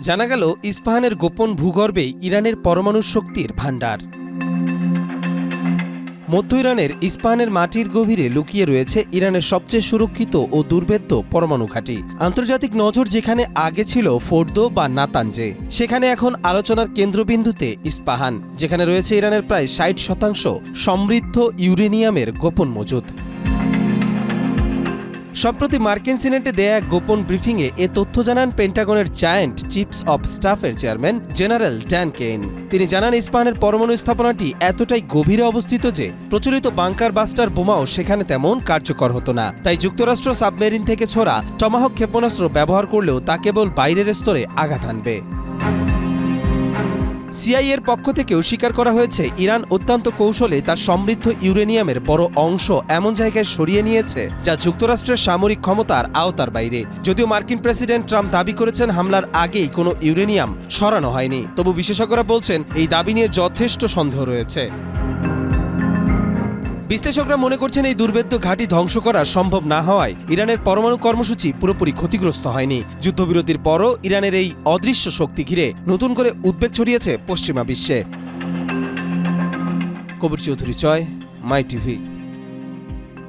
জানা গেল, ইস্পাহানের গোপন ভূগর্ভেই ইরানের পরমাণু শক্তির ভাণ্ডার। মধ্য ইরানের ইস্পাহানের মাটির গভীরে লুকিয়ে রয়েছে ইরানের সবচেয়ে সুরক্ষিত ও দুর্ভেদ্য পরমাণু ঘাঁটি। আন্তর্জাতিক নজর যেখানে আগে ছিল ফোর্দো বা নাতানজে, সেখানে এখন আলোচনার কেন্দ্রবিন্দুতে ইস্পাহান, যেখানে রয়েছে ইরানের প্রায় ষাট শতাংশ সমৃদ্ধ ইউরেনিয়ামের গোপন মজুদ। সম্প্রতি মার্কিন সিনেটে দেয়া এক গোপন ব্রিফিংয়ে এ তথ্য জানান পেন্টাগনের জায়ান্ট চিফস অব স্টাফের চেয়ারম্যান জেনারেল ড্যান কেইন। তিনি জানান ইস্পাহানের পরমাণু স্থাপনাটি এতটাই গভীরে অবস্থিত যে প্রচলিত বাংকার বাস্টার বোমাও সেখানে তেমন কার্যকর হতো না। তাই যুক্তরাষ্ট্র সাবমেরিন থেকে ছোড়া টমাহক ক্ষেপণাস্ত্র ব্যবহার করলেও তা কেবল বাইরের স্তরে আঘাত আনবে। সিআইএর পক্ষ থেকেও স্বীকার করা হয়েছে, ইরান অত্যন্ত কৌশলে তার সমৃদ্ধ ইউরেনিয়ামের বড় অংশ এমন জায়গায় সরিয়ে নিয়েছে, যা যুক্তরাষ্ট্রের সামরিক ক্ষমতার আওতার বাইরে। যদিও মার্কিন প্রেসিডেন্ট ট্রাম্প দাবি করেছেন হামলার আগেই কোনো ইউরেনিয়াম সরানো হয়নি, তবু বিশেষজ্ঞরা বলছেন এই দাবি নিয়ে যথেষ্ট সন্দেহ রয়েছে। বিশ্লেষকরা মনে করছেন এই দুর্ভেদ্য ঘাঁটি ধ্বংস করা সম্ভব না হওয়ায় ইরানের পরমাণু কর্মসূচি পুরোপুরি ক্ষতিগ্রস্ত হয়নি। যুদ্ধবিরতির পরও ইরানের এই অদৃশ্য শক্তি ঘিরে নতুন করে উদ্বেগ ছড়িয়েছে পশ্চিমা বিশ্বে। কবির চৌধুরী চয়, মাই টিভি।